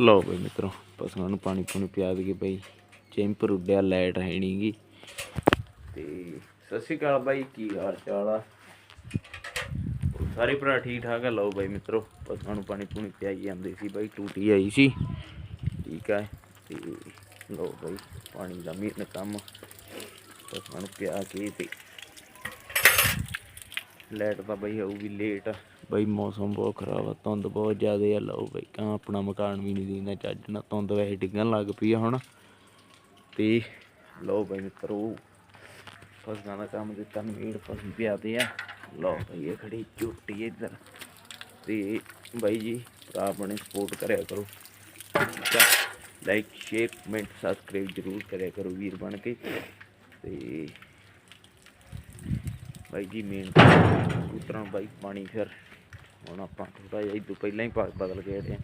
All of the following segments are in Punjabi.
ਲਓ ਬਈ ਮਿੱਤਰੋ, ਪਸ਼ੂਆਂ ਨੂੰ ਪਾਣੀ ਪੂਣੀ ਪਿਆ ਦਈਏ ਬਈ। ਚੈਂਪਰ ਉੱਡਿਆ ਲਾਈਟ ਹੈ ਨਹੀਂਗੀ ਤੇ ਸਤਿ ਸ਼੍ਰੀ ਅਕਾਲ ਬਾਈ, ਕੀ ਹਾਲ ਚਾਲ ਆ? ਸਾਰੇ ਭਰਾ ਠੀਕ ਠਾਕ ਆ? ਲਓ ਬਾਈ ਮਿੱਤਰੋ, ਪਸ਼ੂਆਂ ਨੂੰ ਪਾਣੀ ਪੂਣੀ ਪਿਆਈ ਜਾਂਦੇ ਸੀ ਬਾਈ, ਟੂਟੀ ਆਈ ਸੀ। ਠੀਕ ਆ। ਤੇ ਲਓ ਬਾਈ, ਪਾਣੀ ਦਾ ਮੀਨ ਕੰਮ, ਪਸ਼ੂਆਂ ਨੂੰ ਪਿਆ ਕੇ ਤੇ ਲਾਈਟ ਤਾਂ ਬਾਈ ਆਊਗੀ ਲੇਟ। ਬਈ ਮੌਸਮ ਬਹੁਤ ਖਰਾਬ ਆ, ਧੁੰਦ ਬਹੁਤ ਜ਼ਿਆਦਾ ਆ, ਲਓ ਬਈ ਕਾਂ ਆਪਣਾ ਮਕਾਨ ਵੀ ਨਹੀਂ ਦਿੰਦਾ ਚੱਜ ਨਾਲ ਧੁੰਦ ਵੈਸੇ ਡਿੱਗਣ ਲੱਗ ਪਈ ਆ ਹੁਣ। ਤੇ ਲਓ ਬਈ ਮਿੱਤਰੋ, ਫਸਲਾਂ ਦਾ ਕੰਮ ਦਿੱਤਾ ਮੀਟ ਫਸਲ ਪਿਆਦੇ ਆ। ਲਓ ਬਈ ਇਹ ਖੜੀ ਝੋਟੀ ਇੱਧਰ। ਤੇ ਬਾਈ ਜੀ, ਭਰਾ ਆਪਣੇ ਸਪੋਰਟ ਕਰਿਆ ਕਰੋ। ਲਾਈਕ ਸ਼ੇਅਰ ਕਮੈਂਟ ਸਬਸਕ੍ਰਾਈਬ ਜ਼ਰੂਰ ਕਰਿਆ ਕਰੋ ਵੀਰ ਬਣ ਕੇ। ਤੇ ਬਾਈ ਜੀ ਮੇਨ ਉਤਰਾਂ ਬਾਈ ਪਾਣੀ ਫਿਰ ਹੁਣ ਆਪਾਂ ਥੋੜਾ ਜਿਹਾ ਇਦੋਂ ਪਹਿਲਾਂ ਹੀ ਬਦਲ ਗਏ ਤੇ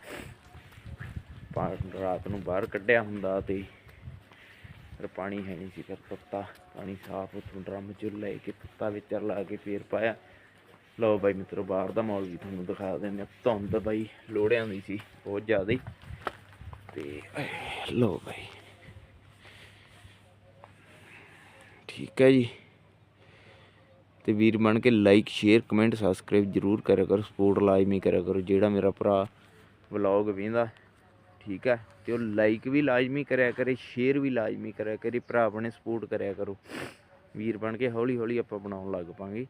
ਰਾਤ ਨੂੰ ਬਾਹਰ ਕੱਢਿਆ ਹੁੰਦਾ ਤੇ ਫਿਰ ਪਾਣੀ ਹੈ ਨਹੀਂ ਸੀ, ਫਿਰ ਤੱਤਾ ਪਾਣੀ ਸਾਫ਼ ਉੱਥੋਂ ਡਰਮ ਚ ਲੈ ਕੇ ਤੱਤਾ ਵਿੱਚ ਲਾ ਕੇ ਫੇਰ ਪਾਇਆ। ਲਓ ਬਾਈ ਮਿੱਤਰੋ, ਬਾਹਰ ਦਾ ਮਾਹੌਲ ਵੀ ਤੁਹਾਨੂੰ ਦਿਖਾ ਦਿੰਦੇ ਹਾਂ। ਧੁੰਦ ਬਾਈ ਲੋੜਿਆਂ ਦੀ ਸੀ, ਬਹੁਤ ਜ਼ਿਆਦਾ। ਹੀ ਤੇ ਲਓ ਬਾਈ। ਠੀਕ ਹੈ ਜੀ। ਤੇ ਵੀਰ ਬਣ ਕੇ ਲਾਈਕ ਸ਼ੇਅਰ ਕਮੈਂਟ ਸਬਸਕ੍ਰਾਈਬ ਜਰੂਰ ਕਰਿਆ ਕਰੋ ਸਪੋਰਟ ਲਾਜ਼ਮੀ ਕਰਿਆ ਕਰੋ, ਜਿਹੜਾ ਮੇਰਾ ਭਰਾ ਵਲੌਗ ਵੇਂਦਾ ਠੀਕ ਹੈ? ਤੇ ਉਹ ਲਾਈਕ ਵੀ ਲਾਜ਼ਮੀ ਕਰਿਆ ਕਰੇ ਸ਼ੇਅਰ ਵੀ ਲਾਜ਼ਮੀ ਕਰਿਆ ਕਰੇ, ਭਰਾ ਆਪਣੇ ਸਪੋਰਟ ਕਰਿਆ ਕਰੋ। ਵੀਰ ਬਣ ਕੇ ਹੌਲੀ ਹੌਲੀ ਆਪਾਂ ਬਣਾਉਣ ਲੱਗ ਪਾਂਗੇ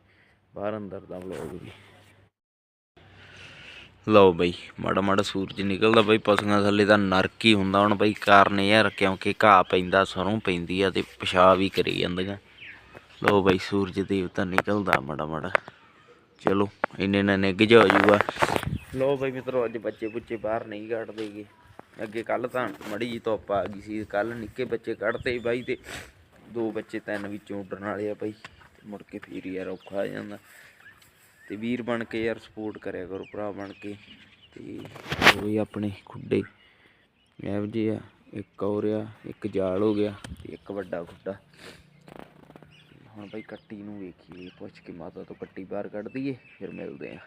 ਬਾਹਰ ਅੰਦਰ ਦਾ ਵਲੌਗ ਵੀ। ਲਓ ਬਈ ਮਾੜਾ ਮਾੜਾ ਸੂਰਜ ਨਿਕਲਦਾ ਬਈ, ਪਸ਼ੂਆਂ ਥੱਲੇ ਤਾਂ ਨਰਕ ਹੀ ਹੁੰਦਾ ਹੁਣ ਬਈ, ਕਾਰਨ ਇਹ ਆ ਕਿਉਂਕਿ ਘਾਹ ਪੈਂਦਾ, ਸਰੋਂ ਪੈਂਦੀ ਆ ਤੇ ਪਿਸ਼ਾਬ ਵੀ ਕਰੀ ਜਾਂਦੀਆਂ। ਲੋ ਬਾਈ ਸੂਰਜ ਦੇਵਤਾ ਨਿਕਲਦਾ ਮਾੜਾ ਮਾੜਾ। ਚਲੋ, ਇੰਨੇ ਨਾਲ ਨਿੱਘ ਜਾ ਹੋ ਜੂਗਾ ਲੋ ਬਈ ਮਿੱਤਰੋ, ਅੱਜ ਬੱਚੇ ਬੁੱਚੇ ਬਾਹਰ ਨਹੀਂ ਕੱਢਦੇਗੇ ਅੱਗੇ ਕੱਲ ਤਾਂ ਮੜੀ ਜੀ ਧੁੱਪ ਆ ਗਈ ਸੀ। ਕੱਲ ਨਿੱਕੇ ਬੱਚੇ ਕੱਢਦੇ ਬਾਈ ਤੇ। ਦੋ ਬੱਚੇ ਤਿੰਨ ਵਿੱਚੋਂ ਉੱਡਣ ਵਾਲੇ ਆ ਬਾਈ। ਮੁੜ ਕੇ ਫੇਰ ਯਾਰ ਔਖਾ ਆ ਜਾਂਦਾ। ਤੇ ਵੀਰ ਬਣ ਕੇ ਯਾਰ ਸਪੋਰਟ ਕਰਿਆ ਕਰੋ, ਭਰਾ ਬਣ ਕੇ। ਤੇ ਉਹ ਆਪਣੇ ਖੁੱਡੇ। ਇਹੋ ਜਿਹੇ ਆ ਇੱਕ ਹੋਰ ਆ, ਇੱਕ ਜਾਲ ਹੋ ਗਿਆ ਤੇ ਇੱਕ ਵੱਡਾ ਖੁੱਡਾ। ਹੁਣ ਬਾਈ ਕੱਟੀ ਨੂੰ ਵੇਖੀਏ, ਪੁੱਛ ਕੇ ਮਾਤਾ ਤੋਂ ਕੱਟੀ ਬਾਹਰ ਕੱਢ ਦਈਏ, ਫਿਰ ਮਿਲਦੇ ਆ।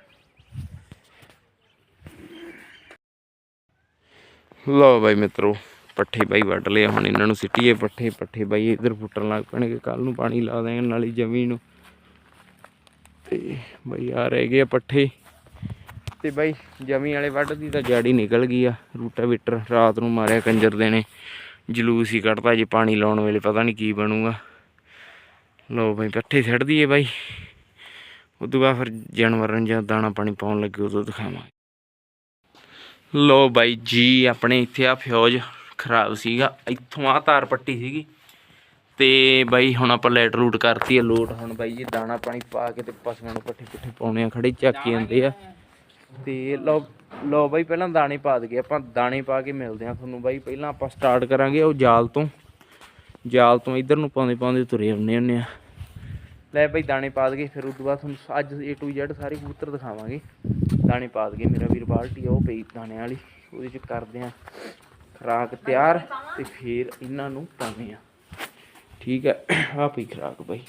ਲਓ ਬਾਈ ਮਿੱਤਰੋ, ਪੱਠੇ ਬਾਈ ਵੱਢ ਲਿਆ ਹੁਣ ਇਹਨਾਂ ਨੂੰ ਸਿੱਟੀਏ ਪੱਠੇ ਪੱਠੇ ਬਾਈ ਇਧਰ ਫੁੱਟਣ ਲੱਗ ਪੈਣਗੇ ਕੱਲ ਨੂੰ ਪਾਣੀ ਲਾ ਦੇਣ ਨਾਲੀ ਜ਼ਮੀਨ ਨੂੰ। ਤੇ ਬਾਈ ਆ ਰਹਿ ਗਏ ਆ ਪੱਠੇ। ਤੇ ਬਾਈ ਜਮੀ ਵਾਲੇ ਵੱਢਦੀ ਤਾਂ ਜਾੜੀ ਨਿਕਲ ਗਈ ਆ ਰੂਟਾ ਵਿਟਰ ਰਾਤ ਨੂੰ ਮਾਰਿਆ ਕੰਜਰ ਦੇ ਨੇ, ਜਲੂਸ ਹੀ ਕੱਢਦਾ ਜੇ ਪਾਣੀ ਲਾਉਣ ਵੇਲੇ, ਪਤਾ ਨਹੀਂ ਕੀ ਬਣੂਗਾ। ਲੋ ਬਾਈ ਪੱਠੇ ਛੱਡ ਦਈਏ ਬਾਈ। ਉਦੋਂ ਬਾਅਦ ਫਿਰ ਜਾਨਵਰਾਂ ਨੂੰ ਜਾਂ ਦਾਣਾ ਪਾਣੀ ਪਾਉਣ ਲੱਗੇ ਉਦੋਂ ਦਿਖਾਵਾਂਗੇ। ਲੋ ਬਾਈ ਜੀ, ਆਪਣੇ ਇੱਥੇ ਆ ਫਿਊਜ਼ ਖਰਾਬ ਸੀਗਾ। ਇੱਥੋਂ ਆ ਤਾਰ ਪੱਟੀ ਸੀਗੀ। ਤੇ ਬਾਈ ਹੁਣ ਆਪਾਂ ਲੈਟ ਰੂਟ ਕਰਤੀ ਆ ਲੋਟ ਹੁਣ ਬਾਈ ਜੀ ਦਾਣਾ ਪਾਣੀ ਪਾ ਕੇ ਤੇ ਪਸ਼ੂਆਂ ਨੂੰ ਪੱਠੇ ਪੁੱਠੇ ਪਾਉਣੇ ਆ, ਖੜੇ ਚੱਕ ਕੇ ਆਉਂਦੇ ਆ। ਤੇ ਲੋ ਲੋ ਬਾਈ ਪਹਿਲਾਂ ਦਾਣੇ ਪਾ ਦਈਏ। ਆਪਾਂ ਦਾਣੇ ਪਾ ਕੇ ਮਿਲਦੇ ਆ ਤੁਹਾਨੂੰ ਬਾਈ। ਪਹਿਲਾਂ ਆਪਾਂ ਸਟਾਰਟ ਕਰਾਂਗੇ ਉਹ ਜਾਲ ਤੋਂ। ਜਾਲ ਤੋਂ ਇਧਰ ਨੂੰ ਪਾਉਂਦੇ ਪਾਉਂਦੇ ਤੁਰੇ ਆਉਂਦੇ ਹੁੰਦੇ ਆ। ਲੈ ਭਾਈ ਦਾਣੇ ਪਾ ਦਗੇ ਫਿਰ ਉਸ ਤੋਂ ਬਾਅਦ ਤੁਹਾਨੂੰ ਅੱਜ A to Z ਸਾਰੇ ਕਬੂਤਰ ਦਿਖਾਵਾਂਗੇ। ਦਾਣੇ ਪਾ ਦਗੇ ਮੇਰਾ ਵੀਰ ਬਾਲਟੀ ਆ, ਉਹ ਪਈ ਦਾਣੇ ਵਾਲੀ, ਉਹਦੇ ਚ ਕਰਦੇ ਆ ਖਰਾਕ ਤਿਆਰ ਤੇ ਫਿਰ ਇਹਨਾਂ ਨੂੰ ਪਾਉਂਦੇ ਆ। ਠੀਕ ਹੈ ਆ ਪਈ ਖਰਾਕ ਬਾਈ।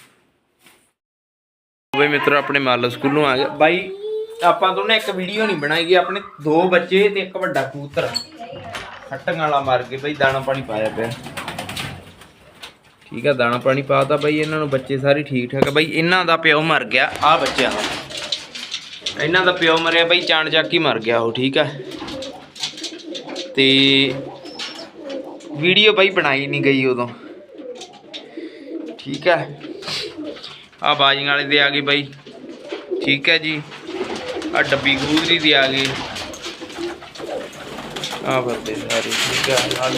ਬਈ ਮਿੱਤਰ, ਆਪਣੇ ਮਾਲ ਸਕੂਲੋਂ ਆ ਗਿਆ। ਬਾਈ, ਆਪਾਂ ਤੋਂ ਨਾ ਇੱਕ ਵੀਡੀਓ ਨਹੀਂ ਬਣਾਈ ਗਈ ਆਪਣੇ ਦੋ ਬੱਚੇ ਤੇ ਇੱਕ ਵੱਡਾ ਕਬੂਤਰ ਹੱਟਣ ਵਾਲਾ ਮਾਰ ਕੇ ਬਈ ਦਾਣਾ ਪਾਣੀ ਪਾਇਆ ਪਿਆ। ਠੀਕ ਆ, ਦਾਣਾ ਪਾਣੀ ਪਾਤਾ ਬਾਈ, ਇਹਨਾਂ ਨੂੰ ਬੱਚੇ ਸਾਰੇ ਠੀਕ ਠਾਕ ਆ। ਬਾਈ, ਇਹਨਾਂ ਦਾ ਪਿਓ ਮਰ ਗਿਆ, ਆ ਬੱਚਿਆਂ ਦਾ। ਇਹਨਾਂ ਦਾ ਪਿਓ ਮਰਿਆ, ਬਾਈ ਚਾਣ ਚੱਕ ਹੀ ਮਰ ਗਿਆ ਉਹ, ਠੀਕ ਆ। ਤੇ ਵੀਡੀਓ ਬਾਈ ਬਣਾਈ ਨਹੀਂ ਗਈ ਉਦੋਂ। ਠੀਕ ਆ। ਆ ਬਾਜੀਆਂ ਵਾਲੇ ਦੇ ਆ ਗਏ ਬਾਈ। ਠੀਕ ਹੈ ਜੀ। ਆ ਡੱਬੀ ਗਰੂਦਰੀ ਦੀ ਆ ਗਈ ਆ ਬੰਦੇ ਸਾਰੇ, ਠੀਕ ਆ। ਨਾਲ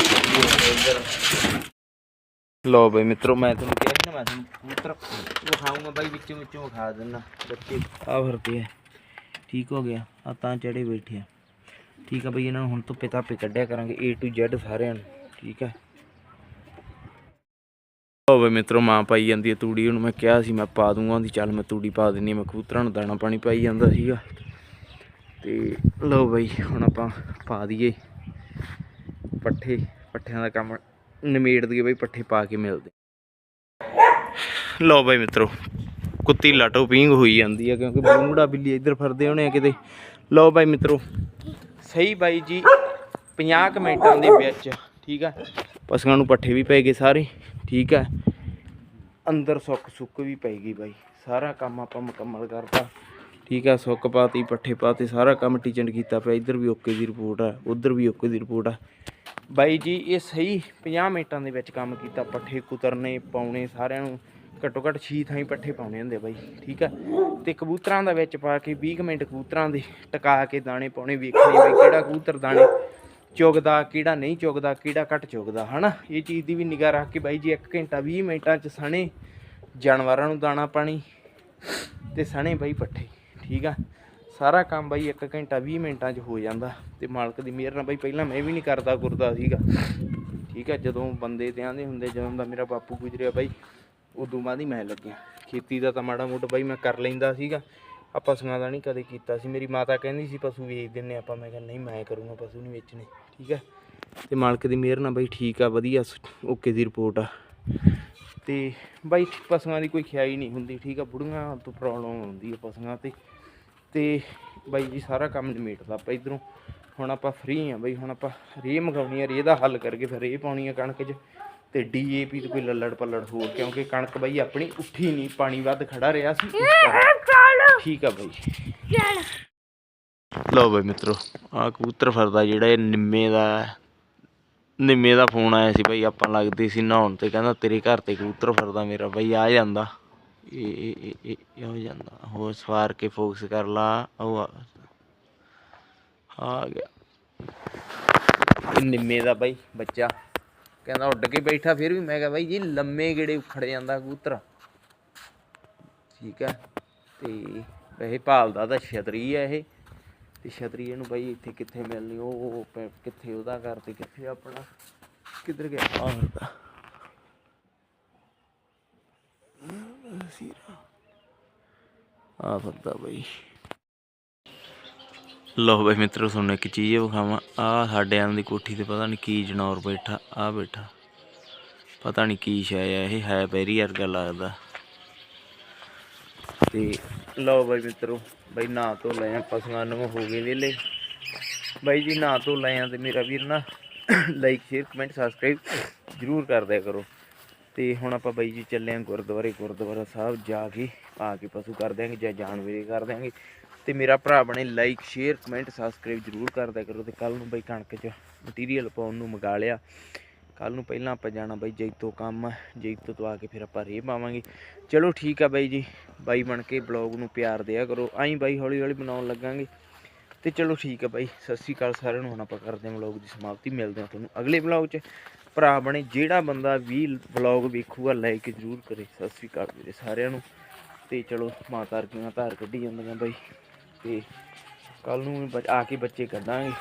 ਲੋ ਬਈ ਮਿੱਤਰੋ, ਮੈਂ ਤੁਹਾਨੂੰ ਕਿਹਾ ਸੀ ਨਾ, ਮੈਂ ਤੁਹਾਨੂੰ ਕਬੂਤਰ ਵਿਖਾਉਂਗਾ ਬਾਈ, ਵਿੱਚੋਂ ਵਿੱਚੋਂ ਵਿਖਾ ਦਿੰਦਾ, ਬੱਚੇ। ਆ ਫਿਰਦੇ ਆ। ਠੀਕ ਹੋ ਗਿਆ। ਆ ਤਾਂ ਚੜੇ ਬੈਠੇ ਆ। ਠੀਕ ਆ ਬਈ, ਇਹਨਾਂ ਨੂੰ ਹੁਣ ਧੁੱਪੇ ਧਾਪੇ ਕੱਢਿਆ ਕਰਾਂਗੇ, A to Z ਸਾਰਿਆਂ ਨੂੰ। ਠੀਕ ਆ। ਲੋ ਬਈ ਮਿੱਤਰੋ, ਮਾਂ ਪਾਈ ਜਾਂਦੀ ਹੈ ਤੂੜੀ, ਉਹਨੂੰ ਮੈਂ ਕਿਹਾ ਸੀ, ਮੈਂ ਪਾ ਦੂੰਗਾ ਉਹਦੀ। ਚੱਲ ਮੈਂ ਤੂੜੀ ਪਾ ਦਿੰਨੀ ਮੈਂ ਕਬੂਤਰਾਂ ਨੂੰ ਦਾਣਾ ਪਾਣੀ ਪਾਈ ਜਾਂਦਾ ਸੀਗਾ। ਤੇ ਲੋ ਬਈ, ਹੁਣ ਆਪਾਂ ਪਾ ਦਈਏ ਪੱਠੇ, ਪੱਠਿਆਂ ਦਾ ਕੰਮ। ਨਿਮੇੜ ਦਈਏ ਬਈ ਪੱਠੇ ਪਾ ਕੇ ਮਿਲਦੇ ਲਓ ਬਈ ਮਿੱਤਰੋ, ਕੁੱਤੀ ਲਾਟੋ ਪੀਂਗ ਹੋਈ ਜਾਂਦੀ ਆ ਕਿਉਂਕਿ ਬੂੰਗੜਾ ਬਿੱਲੀ ਇੱਧਰ ਫਿਰਦੇ ਹੋਣੇ ਆ ਕਿਤੇ। ਲਓ ਬਾਈ ਮਿੱਤਰੋ, ਸਹੀ ਬਾਈ ਜੀ 50 ਕੁ ਮਿੰਟਾਂ ਦੇ ਵਿੱਚ, ਠੀਕ ਆ? ਪਸ਼ੂਆਂ ਨੂੰ ਪੱਠੇ ਵੀ ਪੈ ਗਏ ਸਾਰੇ, ਠੀਕ ਆ? ਅੰਦਰ ਸੁੱਕ ਸੁੱਕ ਵੀ ਪੈ ਗਈ ਬਾਈ, ਸਾਰਾ ਕੰਮ ਆਪਾਂ ਮੁਕੰਮਲ ਕਰਤਾ। ਠੀਕ ਆ, ਸੁੱਕ ਪਾਤੀ, ਪੱਠੇ ਪਾਤੇ, ਸਾਰਾ ਕੰਮ ਟੀਚਨ ਕੀਤਾ ਪਿਆ, ਇੱਧਰ ਵੀ ਓਕੇ ਦੀ ਰਿਪੋਰਟ ਆ, ਉੱਧਰ ਵੀ ਓਕੇ ਦੀ ਰਿਪੋਰਟ ਆ। ਬਾਈ ਜੀ, ਇਹ ਸਹੀ 50 ਮਿੰਟਾਂ ਦੇ ਵਿੱਚ ਕੰਮ ਕੀਤਾ, ਪੱਠੇ ਕੁਤਰਨੇ ਪਾਉਣੇ ਸਾਰਿਆਂ ਨੂੰ, ਘੱਟੋ ਘੱਟ 6 ਥਾਈਂ ਪੱਠੇ ਪਾਉਣੇ ਹੁੰਦੇ ਬਾਈ, ਠੀਕ ਆ? ਤੇ ਕਬੂਤਰਾਂ ਦਾ ਵਿੱਚ ਪਾ ਕੇ 20 ਕੁ ਮਿੰਟ ਕਬੂਤਰਾਂ ਦੇ ਟਿਕਾ ਕੇ ਦਾਣੇ ਪਾਉਣੇ, ਵੇਖਣੇ ਬਾਈ ਕਿਹੜਾ ਕਬੂਤਰ ਦਾਣੇ ਚੁਗਦਾ, ਕਿਹੜਾ ਨਹੀਂ ਚੁਗਦਾ, ਕਿਹੜਾ ਘੱਟ ਚੁਗਦਾ, ਹਨਾ? ਇਹ ਚੀਜ਼ ਦੀ ਵੀ ਨਿਗਾਹ ਰੱਖ ਕੇ ਬਾਈ ਜੀ 1 ਘੰਟਾ 20 ਮਿੰਟਾਂ ਚ ਸਣੇ ਜਾਨਵਰਾਂ ਨੂੰ ਦਾਣਾ ਪਾਣੀ ਤੇ ਸਣੇ ਬਾਈ ਪੱਠੇ, ਠੀਕ ਆ? ਸਾਰਾ ਕੰਮ ਬਾਈ 1 ਘੰਟਾ 20 ਮਿੰਟਾਂ 'ਚ ਹੋ ਜਾਂਦਾ ਤੇ ਮਾਲਕ ਦੀ ਮਿਹਰ ਨਾਲ ਬਾਈ ਪਹਿਲਾਂ ਮੈਂ ਵੀ ਨਹੀਂ ਕਰਦਾ ਗੁਰਦਾ ਸੀਗਾ। ਠੀਕ ਆ, ਜਦੋਂ ਬੰਦੇ ਤੇ ਆਂਦੇ ਹੁੰਦੇ, ਜਦੋਂ ਦਾ ਮੇਰਾ ਬਾਪੂ ਗੁਜਰਿਆ ਬਾਈ, ਉਦੋਂ ਬਾਅਦ ਹੀ ਮੈਂ ਲੱਗਿਆ। ਖੇਤੀ ਦਾ ਤਾਂ ਮਾੜਾ ਮੋਟਾ ਬਾਈ ਮੈਂ ਕਰ ਲੈਂਦਾ ਸੀਗਾ। ਆ ਪਸ਼ੂਆਂ ਦਾ ਨਹੀਂ ਕਦੇ ਕੀਤਾ ਸੀ। ਮੇਰੀ ਮਾਤਾ ਕਹਿੰਦੀ ਸੀ, ਪਸ਼ੂ ਵੇਚ ਦਿੰਨੇ ਆਪਾਂ। ਮੈਂ ਕਹਿੰਦਾ ਨਹੀਂ, ਮੈਂ ਕਰੂੰਗਾ ਪਸ਼ੂ ਨਹੀਂ ਵੇਚਣੇ। ਠੀਕ ਹੈ ਤੇ ਮਾਲਕ ਦੀ ਮਿਹਰ ਨਾਲ ਬਾਈ ਠੀਕ ਆ, ਵਧੀਆ ਓਕੇ ਦੀ ਰਿਪੋਰਟ ਆ। ਤੇ ਬਾਈ ਪਸ਼ੂਆਂ ਦੀ ਕੋਈ ਖਿਆਈ ਨਹੀਂ ਹੁੰਦੀ। ਠੀਕ ਆ, ਬੁੜੀਆਂ ਤੋਂ ਪ੍ਰੋਬਲਮ ਹੁੰਦੀ ਆ ਪਸ਼ੂਆਂ ਤੇ। ਤੇ ਬਾਈ ਜੀ ਸਾਰਾ ਕੰਮ ਨਿਮੇਟਦਾ ਆਪਾਂ ਇਧਰੋਂ। ਹੁਣ ਆਪਾਂ ਫ੍ਰੀ ਆ ਬਾਈ ਹੁਣ ਆਪਾਂ ਰੇ ਮਗਾਉਣੀ ਆ ਰੇ ਦਾ ਹੱਲ ਕਰਕੇ ਫਿਰ ਰੇ ਪਾਉਣੀ ਆ ਕਣਕ 'ਚ। ਤੇ ਡੀਏਪੀ ਤੇ ਕੋਈ ਲੱਲੜ ਪੱਲੜ ਹੋਰ ਕਿਉਂਕਿ ਕਣਕ ਬਾਈ ਆਪਣੀ ਉੱਠੀ ਨਹੀਂ ਪਾਣੀ ਵੱਧ ਖੜਾ ਰਿਹਾ ਸੀ। ਠੀਕ ਆ ਬਾਈ। ਲਓ ਬਾਈ ਮਿੱਤਰੋ ਆ ਕਬੂਤਰ ਫਰਦਾ ਜਿਹੜਾ ਇਹ ਨਿੰਮੇ ਦਾ। ਨਿੰਮੇ ਦਾ ਫੋਨ ਆਇਆ ਸੀ ਬਾਈ ਆਪਾਂ ਲੱਗਦੇ ਸੀ ਨਹਾਉਣ ਤੇ ਕਹਿੰਦਾ ਤੇਰੇ ਘਰ ਤੇ ਕਬੂਤਰ ਫਿਰਦਾ ਮੇਰਾ ਬਾਈ ਆ ਜਾਂਦਾ। ਇਹ ਇਹ ਇਹ- ਇਹ ਹੋ ਜਾਂਦਾ। ਹੋਰ ਸਵਾਰ ਕੇ ਫੋਕਸ ਕਰ ਲਾ, ਉਹ ਆ। ਗਿਆ। ਨਿੰਮੇ ਦਾ ਬਾਈ ਬੱਚਾ। ਕਹਿੰਦਾ ਉੱਡ ਕੇ ਬੈਠਾ, ਫਿਰ ਵੀ ਮੈਂ ਕਿਹਾ ਬਾਈ ਜੀ ਲੰਮੇ ਗੇੜੇ ਉਖੜ ਜਾਂਦਾ ਕਬੂਤਰ। ਠੀਕ ਹੈ ਤੇ ਵੈਸੇ ਭਾਲਦਾ ਤਾਂ ਛਤਰੀ ਹੈ ਇਹ। ਤੇ ਛਤਰੀ ਇਹਨੂੰ ਬਾਈ ਇੱਥੇ ਕਿੱਥੇ ਮਿਲਣੀ, ਉਹ ਕਿੱਥੇ ਉਹਦਾ ਘਰ ਤੇ ਕਿੱਥੇ ਆਪਣਾ? ਕਿੱਧਰ ਗਿਆ? ਆਹ। ਫਿਰਦਾ ਆ ਫਿਰਦਾ ਬਾਈ। ਲੋ ਬਾਈ ਮਿੱਤਰੋ, ਤੁਹਾਨੂੰ ਇੱਕ ਚੀਜ਼ ਵਿਖਾਵਾਂ। ਆ ਸਾਡੇ ਆਂ ਦੀ ਕੋਠੀ ਤੇ ਪਤਾ ਨਹੀਂ ਕੀ ਜਨੌਰ ਬੈਠਾ, ਆ ਬੈਠਾ। ਪਤਾ ਨਹੀਂ ਕੀ ਸ਼ੈ ਆ ਇਹ ਹੈ ਬੈਰੀ ਵਰਗਾ ਲੱਗਦਾ। ਤੇ ਲਓ ਬਾਈ ਮਿੱਤਰੋ, ਬਾਈ ਨਾ ਧੋ ਲਏ ਆ, ਪਸ਼ੂਆਂ ਨੂੰ ਹੋ ਗਏ ਵੇਲੇ। ਬਾਈ ਜੀ ਨਾ ਧੋ ਲਏ ਆ ਤੇ ਮੇਰਾ ਵੀਰ ਨਾ ਲਾਈਕ ਸ਼ੇਅਰ ਕਮੈਂਟ ਸਬਸਕ੍ਰਾਈਬ ਜਰੂਰ ਕਰ ਦਿਆ ਕਰੋ। ਤੇ ਹੁਣ ਆਪਾਂ ਬਾਈ ਜੀ ਚੱਲੇ ਆ ਗੁਰਦੁਆਰੇ ਗੁਰਦੁਆਰਾ ਸਾਹਿਬ ਜਾ ਕੇ ਆ ਕੇ ਪਸ਼ੂ ਕਰ ਦਿਆਂਗੇ ਜਾਂ ਜਾਨਵਰੇ ਕਰ ਦਿਆਂਗੇ। ਤੇ ਮੇਰਾ ਭਰਾ ਬਣੇ ਲਾਈਕ ਸ਼ੇਅਰ ਕਮੈਂਟ ਸਬਸਕ੍ਰਾਈਬ ਜਰੂਰ ਕਰ ਦਿਆ ਕਰੋ ਤੇ ਕੱਲ ਨੂੰ ਬਾਈ ਕਣਕ 'ਚ ਮਟੀਰੀਅਲ ਪਾਉਣ ਨੂੰ ਮੰਗਾ ਲਿਆ। ਕੱਲ ਨੂੰ ਪਹਿਲਾਂ ਆਪਾਂ ਜਾਣਾ ਬਾਈ ਜੈਤੋ ਕੰਮ ਆ, ਜੈਤੋ ਤੋਂ ਆ ਕੇ ਫਿਰ ਆਪਾਂ ਰੇ ਪਾਵਾਂਗੇ। ਚਲੋ ਠੀਕ ਆ ਬਾਈ ਜੀ ਬਾਈ ਬਣ ਕੇ ਬਲੌਗ ਨੂੰ ਪਿਆਰ ਦਿਆ ਕਰੋ। ਆਈ ਬਾਈ ਹੌਲੀ ਹੌਲੀ ਬਣਾਉਣ ਲੱਗਾਂਗੇ। ਤੇ ਚਲੋ ਠੀਕ ਆ ਬਾਈ ਸਤਿ ਸ਼੍ਰੀ ਅਕਾਲ ਸਾਰਿਆਂ ਨੂੰ ਹੁਣ ਆਪਾਂ ਕਰਦੇ ਹਾਂ ਵਲੌਗ ਦੀ ਸਮਾਪਤੀ ਮਿਲਦੇ ਹਾਂ ਤੁਹਾਨੂੰ ਅਗਲੇ ਵਲੌਗ 'ਚ। ਭਰਾ ਬਣੇ, ਜਿਹੜਾ ਬੰਦਾ ਵੀ ਵਲੌਗ ਵੇਖੂਗਾ ਲਾਈਕ ਜ਼ਰੂਰ ਕਰੇ। ਸਤਿ ਸ਼੍ਰੀ ਅਕਾਲ ਵੀਰੇ ਸਾਰਿਆਂ ਨੂੰ। ਤੇ ਚਲੋ ਮਾਂ ਰਕੀਆਂ ਧਾਰ ਕੱਢੀ ਜਾਂਦੀਆਂ ਬਾਈ। ਤੇ ਕੱਲ ਨੂੰ ਬ- ਆ ਕੇ ਬੱਚੇ ਕੱਢਾਂਗੇ।